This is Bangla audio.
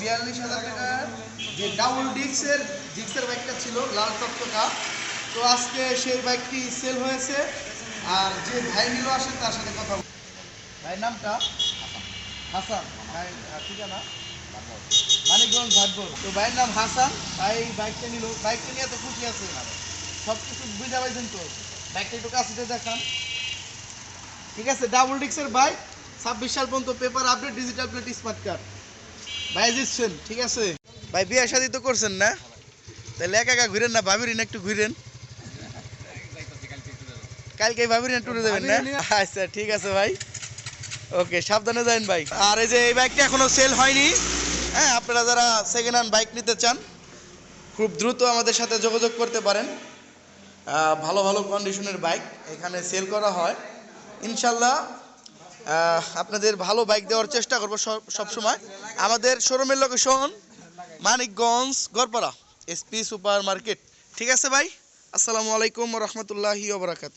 বিয়াল্লিশ হাজার টাকার যে ডাবল ডিক্সের ডিক্সের বাইকটা ছিল, লাল টকটকা তো আজকে সেই বাইকটি সেল হয়েছে। আর যে ভাই নিল আসে, তার সাথে কথা ভাইয়ের নামটা? হাসান। ভাই ঠিকানা? মানিকগঞ্জ ভাটবর তো ভাইয়ের নাম হাসান। ভাই বাইকটা নিল। বাইকটা নিয়ে তো খুশি আছে সব কিছু বুঝা পাইছেন তো? বাইকটা একটু কাছে দেখান। ঠিক আছে ডাবল ডিক্সের বাইক ছাব্বিশ সাল পর্যন্ত paper update digital plate smart card ভাই জিতছেন ঠিক আছে? ভাই বিয়ে শাদি তো করছেন না? তাহলে একা একা ঘুরেন না? ভাবির একটু ঘুরেন। কালকে ভাবির টুরে দেবেন না? আচ্ছা ঠিক আছে ভাই। ওকে সাবধানে যাবেন ভাই। আর এই যে এই বাইকটা এখনও সেল হয়নি। হ্যাঁ আপনারা যারা সেকেন্ড হ্যান্ড বাইক নিতে চান খুব দ্রুত আমাদের সাথে যোগাযোগ করতে পারেন। ভালো ভালো কন্ডিশনের বাইক এখানে সেল করা হয়। ইনশাল্লাহ আপনাদের ভালো বাইক দেওয়ার চেষ্টা করব সব সবসময় আমাদের শোরুমের location Manikganj, Garpara SP super market ঠিক আছে ভাই? আসসালামু আলাইকুম রহমতুল্লাহি ওবরাকাত